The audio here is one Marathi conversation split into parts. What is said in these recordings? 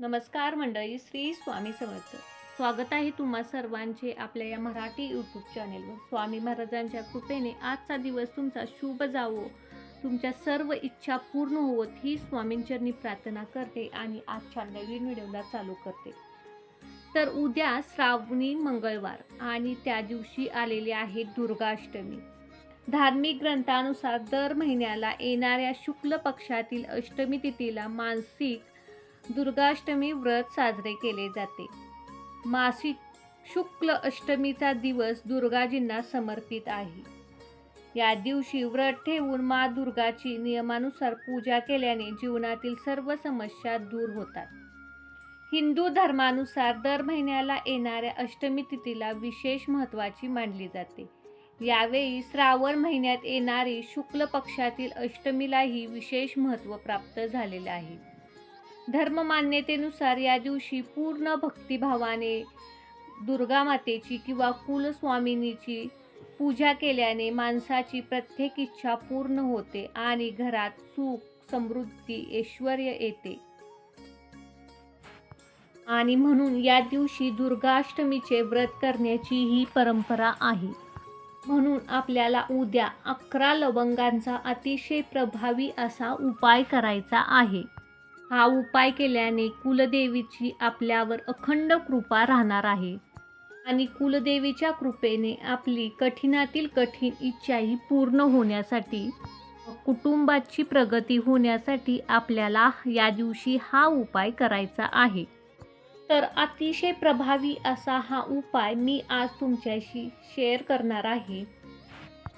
नमस्कार मंडळी श्री स्वामी समर्थ. स्वागत आहे तुम्हा सर्वांचे आपल्या या मराठी यूट्यूब चॅनेलवर स्वामी महाराजांच्या कृपेने आजचा दिवस तुमचा शुभ जावो. तुमच्या सर्व इच्छा पूर्ण होवत ही स्वामींचरणी प्रार्थना करते आणि आजच्या नवीन व्हिडिओला चालू करते. तर उद्या श्रावणी मंगळवार आणि त्या दिवशी आलेली आहे दुर्गाष्टमी. धार्मिक ग्रंथानुसार दर महिन्याला येणाऱ्या शुक्ल पक्षातील अष्टमी तिथीला मानसिक दुर्गाष्टमी व्रत साजरे केले जाते. मासिक शुक्ल अष्टमीचा दिवस दुर्गाजींना समर्पित आहे. या दिवशी व्रत ठेवून मा दुर्गाची नियमानुसार पूजा केल्याने जीवनातील सर्व समस्या दूर होतात. हिंदू धर्मानुसार दर महिन्याला येणाऱ्या अष्टमी तिथीला विशेष महत्त्वाची मानली जाते. यावेळी श्रावण महिन्यात येणारी शुक्ल पक्षातील अष्टमीलाही विशेष महत्त्व प्राप्त झालेले आहे. धर्ममान्यतेनुसार या दिवशी पूर्ण भक्तिभावाने दुर्गा मातेची किंवा कुलस्वामिनीची पूजा केल्याने माणसाची प्रत्येक इच्छा पूर्ण होते आणि घरात सुख समृद्धी ऐश्वर येते. आणि म्हणून या दिवशी दुर्गाष्टमीचे व्रत करण्याची ही परंपरा आहे. म्हणून आपल्याला उद्या अकरा लवंगांचा अतिशय प्रभावी असा उपाय करायचा आहे. हा उपाय केल्याने कुलदेवीची आपल्यावर अखंड कृपा राहणार आहे. आणि कुलदेवीच्या कृपेने आपली कठीणातील कठीण इच्छाही पूर्ण होण्यासाठी कुटुंबाची प्रगती होण्यासाठी आपल्याला या दिवशी हा उपाय करायचा आहे. तर अतिशय प्रभावी असा हा उपाय मी आज तुमच्याशी शेअर करणार आहे.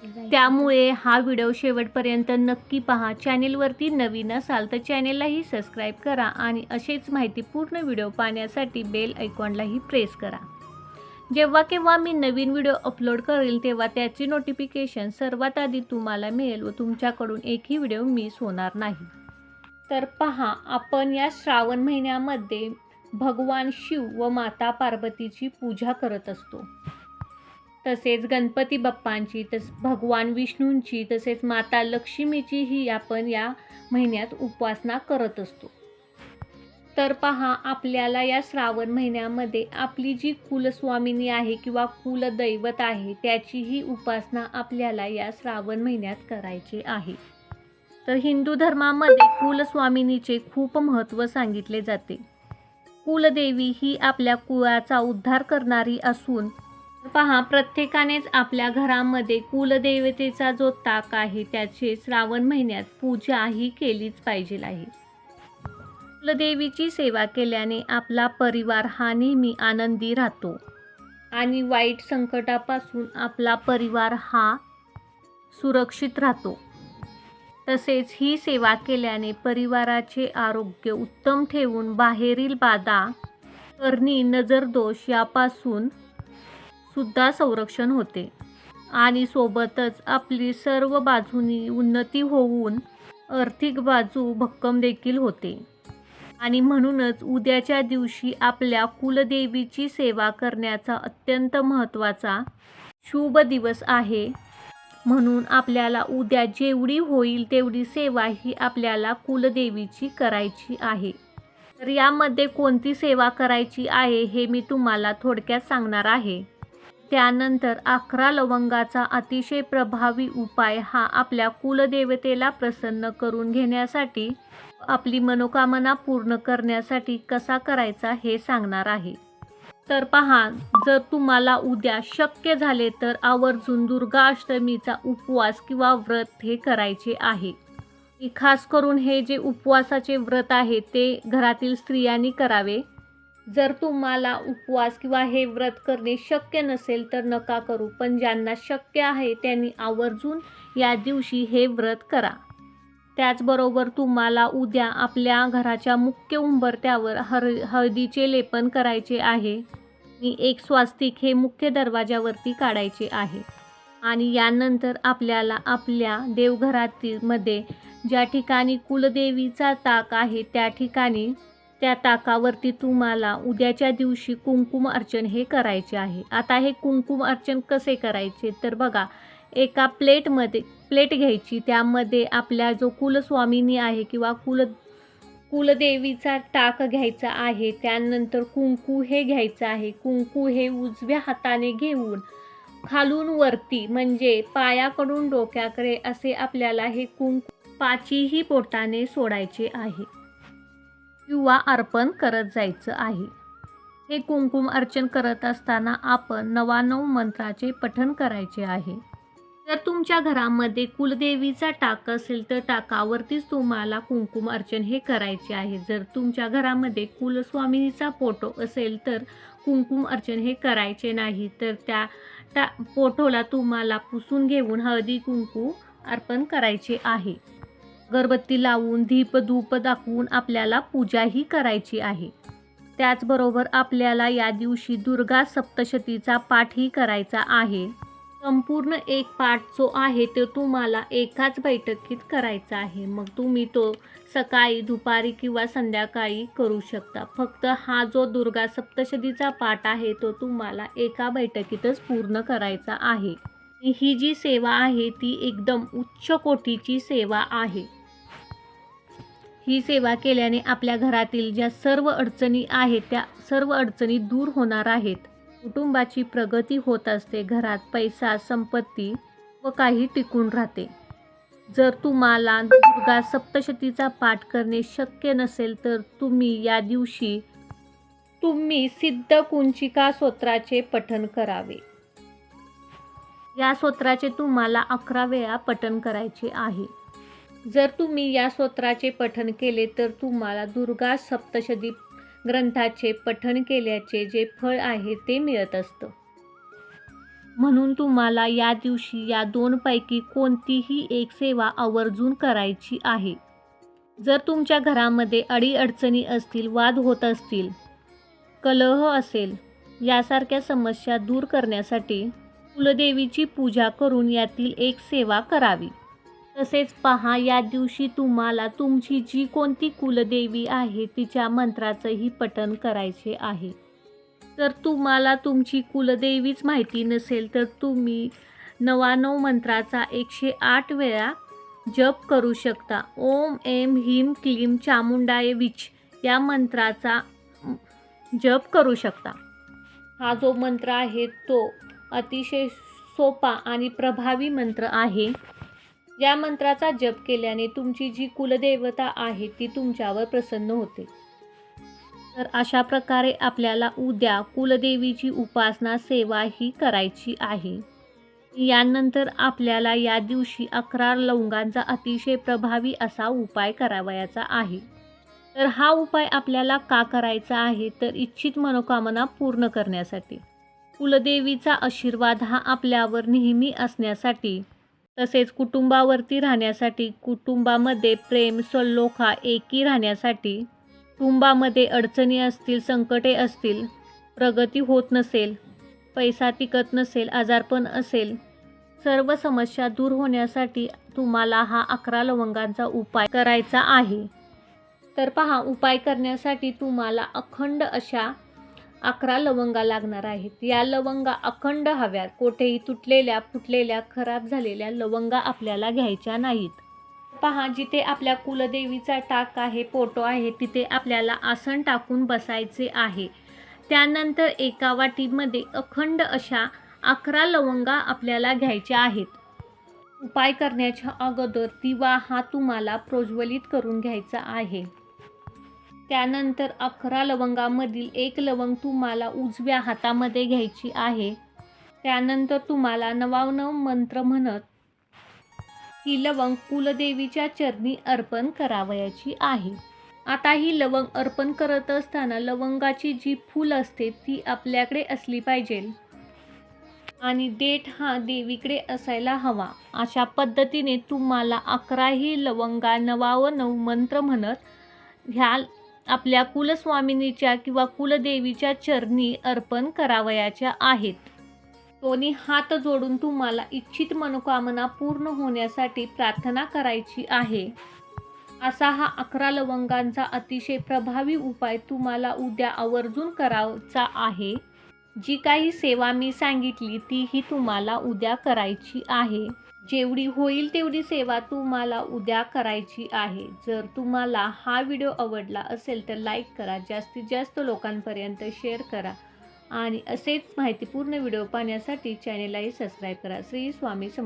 त्यामुळे हा व्हिडिओ शेवटपर्यंत नक्की पहा. चॅनेलवरती नवीन असाल तर चॅनेललाही सबस्क्राईब करा आणि असेच माहितीपूर्ण व्हिडिओ पाहण्यासाठी बेल आयकॉनलाही प्रेस करा. जेव्हा केव्हा मी नवीन व्हिडिओ अपलोड करेल तेव्हा त्याची नोटिफिकेशन सर्वात आधी तुम्हाला मिळेल व तुमच्याकडून एकही व्हिडिओ मिस होणार नाही. तर पहा आपण या श्रावण महिन्यामध्ये भगवान शिव व माता पार्वतीची पूजा करत असतो. तसेच गणपती बाप्पांची तस भगवान विष्णूंची तसेच माता लक्ष्मीचीही आपण या महिन्यात उपासना करत असतो. तर पहा आपल्याला या श्रावण महिन्यामध्ये आपली जी कुलस्वामिनी आहे किंवा कुलदैवत आहे त्याचीही उपासना आपल्याला या श्रावण महिन्यात करायची आहे. तर हिंदू धर्मामध्ये कुलस्वामिनीचे खूप महत्त्व सांगितले जाते. कुलदेवी ही आपल्या कुळाचा उद्धार करणारी असून पहा प्रत्येकानेच आपल्या घरामध्ये कुलदेवतेचा जो ताक आहे त्याचे श्रावण महिन्यात पूजा ही केलीच पाहिजे आहे. कुलदेवीची सेवा केल्याने आपला परिवार हा नेहमी आनंदी राहतो आणि वाईट संकटापासून आपला परिवार हा सुरक्षित राहतो. तसेच ही सेवा केल्याने परिवाराचे आरोग्य उत्तम ठेवून बाहेरील बाधा करणी नजरदोष यापासून सुद्धा संरक्षण होते. आणि सोबतच आपली सर्व बाजूनी उन्नती होऊन आर्थिक बाजू भक्कम देखील होते. आणि म्हणूनच उद्याच्या दिवशी आपल्या कुलदेवीची सेवा करण्याचा अत्यंत महत्त्वाचा शुभ दिवस आहे. म्हणून आपल्याला उद्या जेवढी होईल तेवढी सेवा ही आपल्याला कुलदेवीची करायची आहे. तर यामध्ये कोणती सेवा करायची आहे हे मी तुम्हाला थोडक्यात सांगणार आहे. त्यानंतर अकरा लवंगाचा अतिशय प्रभावी उपाय हा आपल्या कुलदेवतेला प्रसन्न करून घेण्यासाठी आपली मनोकामना पूर्ण करण्यासाठी कसा करायचा हे सांगणार आहे. तर पहा जर तुम्हाला उद्या शक्य झाले तर आवर्जून दुर्गाष्टमीचा उपवास किंवा व्रत हे करायचे आहे. खास करून हे जे उपवासाचे व्रत आहे ते घरातील स्त्रियांनी करावे. जर तुम्हाला उपवास किंवा हे व्रत करणे शक्य नसेल तर नका करू पण ज्यांना शक्य आहे त्यांनी आवर्जून या दिवशी हे व्रत करा. त्याचबरोबर तुम्हाला उद्या आपल्या घराच्या मुख्य उंबरत्यावर हर हळदीचे लेपन करायचे आहे. आणि एक स्वास्तिक हे मुख्य दरवाजावरती काढायचे आहे. आणि यानंतर आपल्याला आपल्या देवघरातील मध्ये ज्या ठिकाणी कुलदेवीचा ताक आहे त्या ठिकाणी त्या ताकावरती तुम्हाला उद्याच्या दिवशी कुंकुम अर्चन हे करायचे आहे. आता हे कुंकुम अर्चन कसे करायचे? तर बघा एका प्लेटमध्ये प्लेट घ्यायची. त्यामध्ये आपल्या जो कुलस्वामिनी आहे किंवा कुल कुलदेवीचा टाक घ्यायचा आहे. त्यानंतर कुंकू हे घ्यायचं आहे. कुंकू हे उजव्या हाताने घेऊन खालून वरती म्हणजे पायाकडून डोक्याकडे असे आपल्याला हे कुंकू पाचीही बोटाने सोडायचे आहे. किंवा अर्पण करत जायचं आहे. हे कुंकुम अर्चन करत असताना आपण नवानव मंत्राचे पठण करायचे आहे. जर तुमच्या घरामध्ये कुलदेवीचा टाक असेल तर टाकावरतीच तुम्हाला कुंकुम अर्चन हे करायचे आहे. जर तुमच्या घरामध्ये कुलस्वामिनीचा फोटो असेल तर कुंकुम अर्चन हे करायचे नाही. तर त्या टा फोटोला तुम्हाला पुसून घेऊन हळदी कुंकू अर्पण करायचे आहे. अगरबत्ती लावून धीपधूप दाखवून आपल्याला पूजाही करायची आहे. त्याचबरोबर आपल्याला या दिवशी दुर्गा सप्तशतीचा पाठही करायचा आहे. संपूर्ण एक पाठ जो आहे तो तुम्हाला एकाच बैठकीत करायचा आहे. मग तुम्ही तो सकाळी दुपारी किंवा संध्याकाळी करू शकता. फक्त हा जो दुर्गा सप्तशतीचा पाठ आहे तो तुम्हाला एका बैठकीतच पूर्ण करायचा आहे. ही जी सेवा आहे ती एकदम उच्च कोटीची सेवा आहे. ही सेवा केल्याने आपल्या घरातील ज्या सर्व अडचणी आहेत त्या सर्व अडचणी दूर होणार आहेत. कुटुंबाची प्रगती होत असते घरात पैसा संपत्ती व काही टिकून राहते. जर तुम्हाला दुर्गा सप्तशतीचा पाठ करणे शक्य नसेल तर तुम्ही या दिवशी तुम्ही सिद्ध कुंचिका स्तोत्राचे पठण करावे. या स्तोत्राचे तुम्हाला अकरा वेळा पठण करायचे आहे. जर तुम्ही या स्तोत्राचे पठण केले तर तुम्हाला दुर्गा सप्तशदी ग्रंथाचे पठण केल्याचे जे फळ आहे ते मिळत असतं. म्हणून तुम्हाला या दिवशी या दोनपैकी कोणतीही एक सेवा आवर्जून करायची आहे. जर तुमच्या घरामध्ये अडीअडचणी असतील वाद होत असतील कलह असेल यासारख्या समस्या दूर करण्यासाठी कुलदेवीची पूजा करून यातील एक सेवा करावी. तसेच पहा या दिवशी तुम्हाला तुमची जी कोणती कुलदेवी आहे तिच्या मंत्राचंही पठण करायचे आहे. जर तुम्हाला तुमची कुलदेवीच माहिती नसेल तर तुम्ही नवानव मंत्राचा एकशे आठ वेळा जप करू शकता. ओम एम ह्रीम क्लीम चामुंडाय विच या मंत्राचा जप करू शकता. हा जो मंत्र आहे तो अतिशय सोपा आणि प्रभावी मंत्र आहे. या मंत्राचा जप केल्याने तुमची जी कुलदेवता आहे ती तुमच्यावर प्रसन्न होते. तर अशा प्रकारे आपल्याला उद्या कुलदेवीची उपासना सेवा ही करायची आहे. यानंतर आपल्याला या दिवशी अकरा लवंगांचा अतिशय प्रभावी असा उपाय करावयाचा आहे. तर हा उपाय आपल्याला का करायचा आहे तर इच्छित मनोकामना पूर्ण करण्यासाठी. कुलदेवीचा आशीर्वाद हा आपल्यावर नेहमी असण्यासाठी तसेच कुटुंबावरती राहण्यासाठी कुटुंबामध्ये प्रेम सल्लोखा एकी राहण्यासाठी कुटुंबामध्ये अडचणी असतील संकटे असतील प्रगती होत नसेल पैसा टिकत नसेल आजारपण असेल सर्व समस्या दूर होण्यासाठी तुम्हाला हा अकरा लवंगांचा उपाय करायचा आहे. तर पहा उपाय करण्यासाठी तुम्हाला अखंड अशा अकरा लवंगा लागणार आहेत. या लवंगा अखंड हव्यात. कोठेही तुटलेल्या फुटलेल्या खराब झालेल्या लवंगा आपल्याला घ्यायच्या नाहीत. पहा जिथे आपल्या कुलदेवीचा टाक आहे फोटो आहे तिथे आपल्याला आसन टाकून बसायचे आहे. त्यानंतर एका वाटीमध्ये अखंड अशा अकरा लवंगा आपल्याला घ्यायच्या आहेत. उपाय करण्याच्या अगोदर दिवा हा तुम्हाला प्रज्वलित करून घ्यायचा आहे. त्यानंतर अकरा लवंगामधील एक लवंग तुम्हाला उजव्या हातामध्ये घ्यायची आहे. त्यानंतर तुम्हाला नवानव मंत्र म्हणत ही लवंग कुलदेवीच्या चरणी अर्पण करावयाची आहे. आता ही लवंग अर्पण करत असताना लवंगाची जी फूल असते ती आपल्याकडे असली पाहिजे. आणि देठ हा देवीकडे असायला हवा. अशा पद्धतीने तुम्हाला अकराही लवंगा नवाव नऊ मंत्र म्हणत ह्या आपल्या कुलस्वामिनीच्या किंवा कुलदेवीच्या चरणी अर्पण करावयाच्या आहेत. दोन्ही हात जोडून तुम्हाला इच्छित मनोकामना पूर्ण होण्यासाठी प्रार्थना करायची आहे. असा हा अकरा लवंगांचा अतिशय प्रभावी उपाय तुम्हाला उद्या आवर्जून करायचा आहे. जी काही सेवा मी सांगितली तीही तुम्हाला उद्या करायची आहे. जेवढी होईल तेवढी सेवा तुम्हाला उद्या करायची आहे. जर तुम्हाला हा व्हिडिओ आवडला असेल तर लाईक करा जास्तीत जास्त लोकांपर्यंत शेअर करा आणि असेच माहितीपूर्ण व्हिडिओ पाहण्यासाठी चॅनेललाही सबस्क्राईब करा. श्री स्वामी सम